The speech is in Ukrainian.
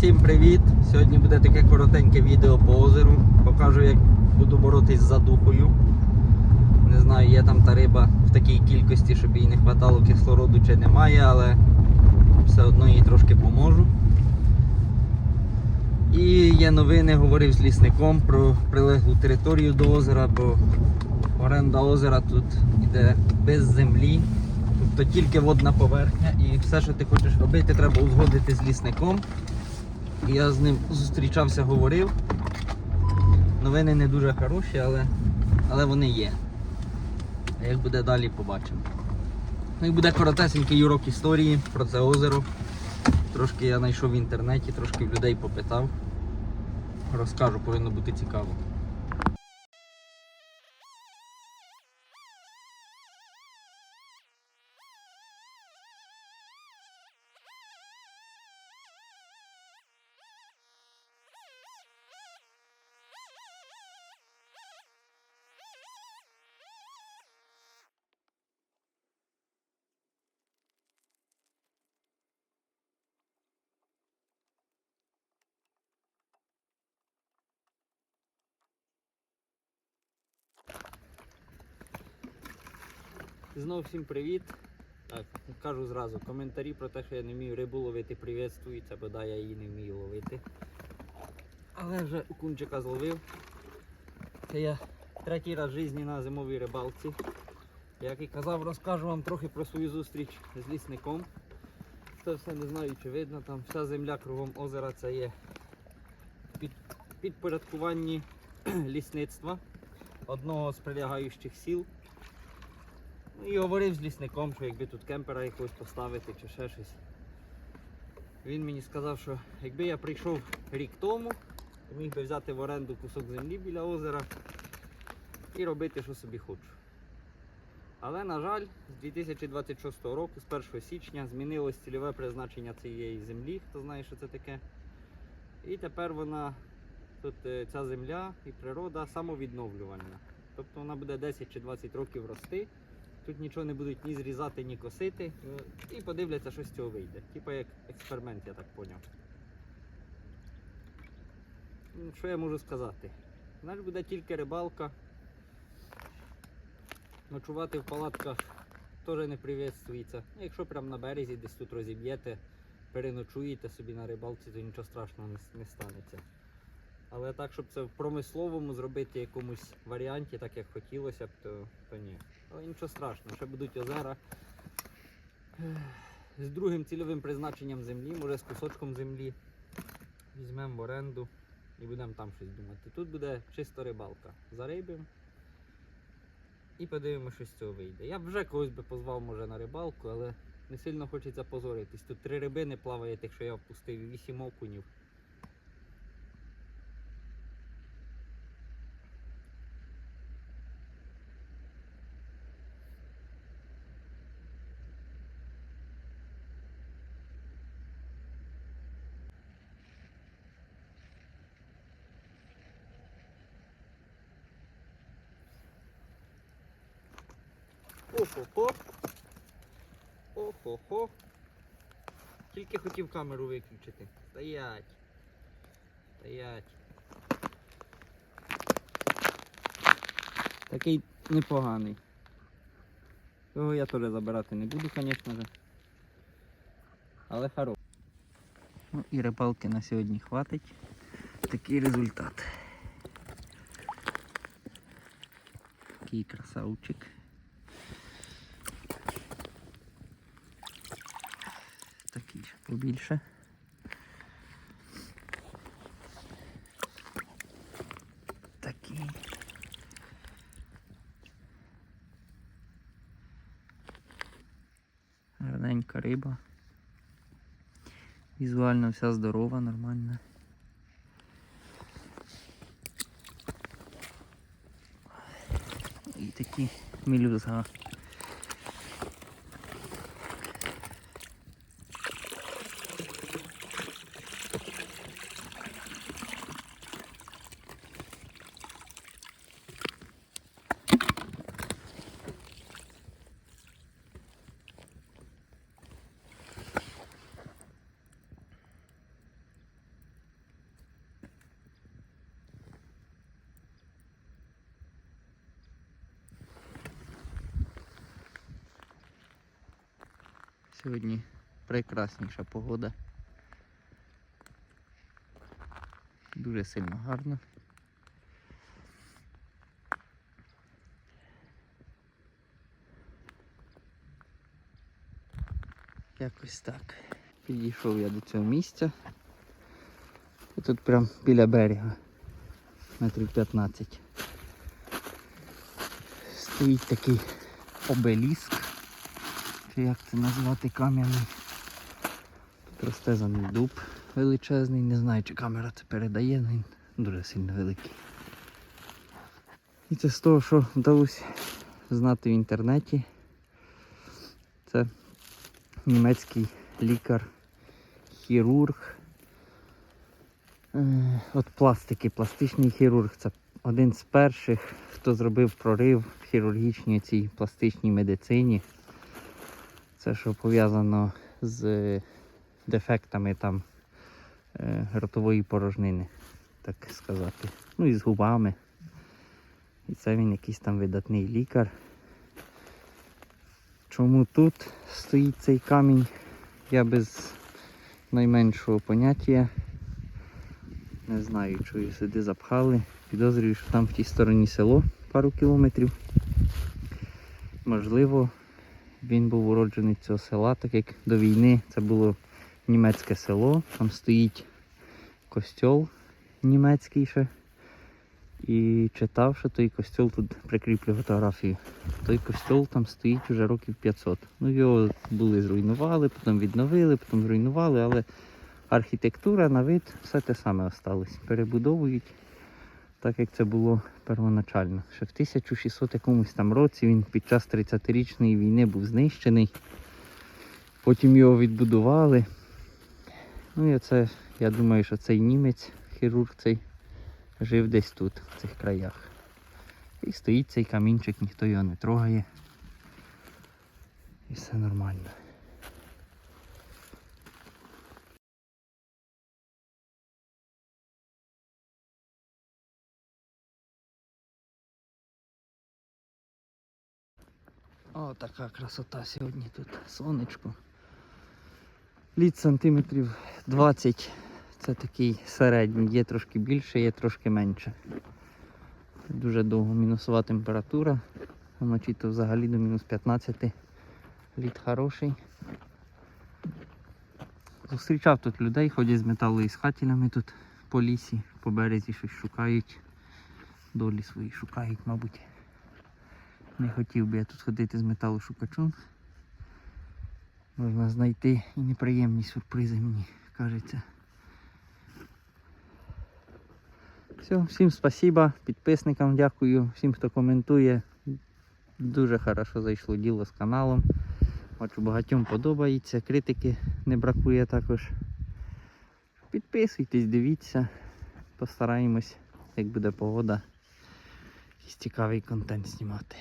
Всім привіт! Сьогодні буде таке коротеньке відео по озеру. Покажу, як буду боротись з задухою. Не знаю, є там та риба в такій кількості, щоб їй не вистачало кислороду чи немає, але все одно їй трошки поможу. І є новини, говорив з лісником про прилеглу територію до озера, бо оренда озера тут йде без землі. Тобто тільки водна поверхня і все, що ти хочеш робити, треба узгодити з лісником. Я з ним зустрічався, говорив. Новини не дуже хороші, але, але вони є. А як буде далі, побачимо. Ну і буде коротесенький урок історії про це озеро. Трошки я знайшов в інтернеті, трошки людей попитав. Розкажу, повинно бути цікаво. Знов всім привіт. Кажу зразу, коментарі про те, що я не вмію рибу ловити, приветствуються, бодай я її не вмію ловити. Але вже окунчика зловив. Це я третій раз в житті на зимовій рибалці. Як і казав, розкажу вам трохи про свою зустріч з лісником. Це все не знаю, чи видно, там вся земля кругом озера це є під, підпорядкуванні лісництва одного з прилягаючих сіл. І говорив з лісником, що якби тут кемпера якогось поставити чи ще щось. Він мені сказав, що якби я прийшов рік тому, то міг би взяти в оренду кусок землі біля озера і робити, що собі хочу. Але, на жаль, з 2026 року, з 1 січня, змінилось цільове призначення цієї землі, хто знає, що це таке. І тепер вона, тут е, ця земля і природа самовідновлювальна. Тобто вона буде 10 чи 20 років рости. Тут нічого не будуть ні зрізати, ні косити. е, І подивляться, що з цього вийде. Типа як експеримент, я так поняв. Ну, Що я можу сказати? Значить буде тільки рибалка. Ночувати в палатках теж не приветствується. Ну, Якщо прямо на березі десь тут розіб'єте, переночуєте собі на рибалці, то нічого страшного не станеться. Але так, щоб це в промисловому зробити якомусь варіанті, так як хотілося б, то, то ні. Але нічого страшного, ще будуть озера з другим цільовим призначенням землі, може з кусочком землі. Візьмемо в оренду і будемо там щось думати. Тут буде чисто рибалка. Зарибимо і подивимося, що з цього вийде. Я б вже когось би позвав, може, на рибалку, але не сильно хочеться позоритись. Тут три рибини плаває, тих, що я впустив, вісім окунів. Охо-хо. Охо-хо. Тільки хотів камеру виключити. Стоять. Стоять. Такий непоганий. Його я теж забирати не буду, звісно же. Але хорош. Ну і рибалки на сьогодні хватить. Такий результат. Такий красавчик. Ще побільше. Такий. Гарненька риба. Візуально вся здорова, нормальна. І такі мілюзга. Сьогодні прекрасніша погода. Дуже сильно гарно. Якось так. Підійшов я до цього місця. І тут прям біля берега. Метрів 15. Стоїть такий обеліск. Чи як це назвати кам'яний. Тут росте за ним дуб величезний. Не знаю, чи камера це передає, але він дуже сильно великий. І це з того, що вдалося знати в інтернеті. Це німецький лікар, хірург. Е, От пластики, пластичний хірург. Це один з перших, хто зробив прорив в хірургічній цій пластичній медицині. Це що пов'язано з дефектами там е, ротової порожнини, так сказати. Ну і з губами. І це він якийсь там видатний лікар. Чому тут стоїть цей камінь? Я без найменшого поняття. Не знаю, чую, сюди запхали. Підозрюю, що там в тій стороні село пару кілометрів. Можливо, він був уроджений цього села, так як до війни це було німецьке село. Там стоїть костьол німецький ще. І читав, що той костьол тут прикріплю фотографію. Той костьол там стоїть уже років 500. Ну його були зруйнували, потім відновили, потім зруйнували, але архітектура на вид все те саме осталось. Перебудовують так, як це було первоначально. Ще в 1600 якомусь там році він під час 30-річної війни був знищений. Потім його відбудували. Ну і оце, я думаю, що цей німець, хірург цей, жив десь тут, в цих краях. І стоїть цей камінчик, ніхто його не трогає. І все нормально. О, така красота сьогодні тут. Сонечко. Лід сантиметрів 20. Це такий середній. Є трошки більше, є трошки менше. Дуже довго мінусова температура. Вночі то взагалі до мінус 15. Лід хороший. Зустрічав тут людей, ходять з металоіскателями тут по лісі, по березі щось шукають. Долі свої шукають, мабуть. Не хотів би я тут ходити з металошукачом. Можна знайти і неприємні сюрпризи, мені кажеться. Все, всім спасибо, підписникам дякую, всім, хто коментує. Дуже хорошо зайшло діло з каналом. Бачу, багатьом подобається, критики не бракує також. Підписуйтесь, дивіться, постараємось, як буде погода, якийсь цікавий контент знімати.